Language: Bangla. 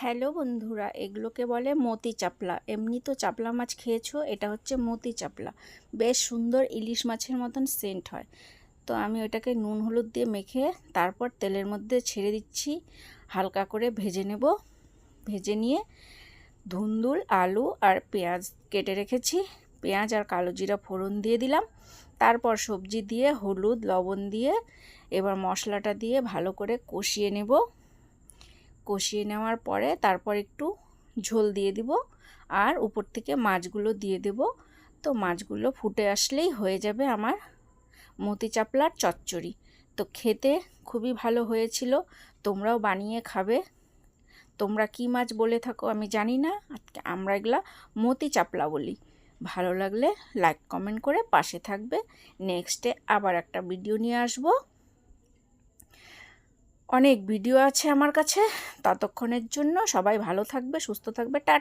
হ্যালো বন্ধুরা, এগুলোকে বলে মতি চাপলা। এমনি তো চাপলা মাছ খেয়েছো, এটা হচ্ছে মতি চাপলা। বেশ সুন্দর ইলিশ মাছের মতন সেন্ট হয়। তো আমি ওটাকে নুন হলুদ দিয়ে মেখে তারপর তেলের মধ্যে ছেড়ে দিচ্ছি। হালকা করে ভেজে নেব। ভেজে নিয়ে ধুন্দুল, আলু আর পেঁয়াজ কেটে রেখেছি। পেঁয়াজ আর কালো জিরা ফোড়ন দিয়ে দিলাম। তারপর সবজি দিয়ে হলুদ, লবণ দিয়ে এবার মশলাটা দিয়ে ভালো করে কষিয়ে নেব। কষিয়ে নেওয়ার পরে তারপর একটু ঝোল দিয়ে দিব আর উপর থেকে মাছগুলো দিয়ে দেব। তো মাছগুলো ফুটে আসলেই হয়ে যাবে আমার মতি চাপলার চচ্চড়ি। তো খেতে খুবই ভালো হয়েছিল, তোমরাও বানিয়ে খাবে। তোমরা কি মাছ বলে থাকো আমি জানি না আমরা এগুলা মতি চাপলা বলি। ভালো লাগলে লাইক কমেন্ট করে পাশে থাকবে। নেক্সটে আবার একটা ভিডিও নিয়ে আসব। অনেক ভিডিও আছে আমার কাছে। ততক্ষণের জন্য সবাই ভালো থাকবে সুস্থ থাকবে টাটা।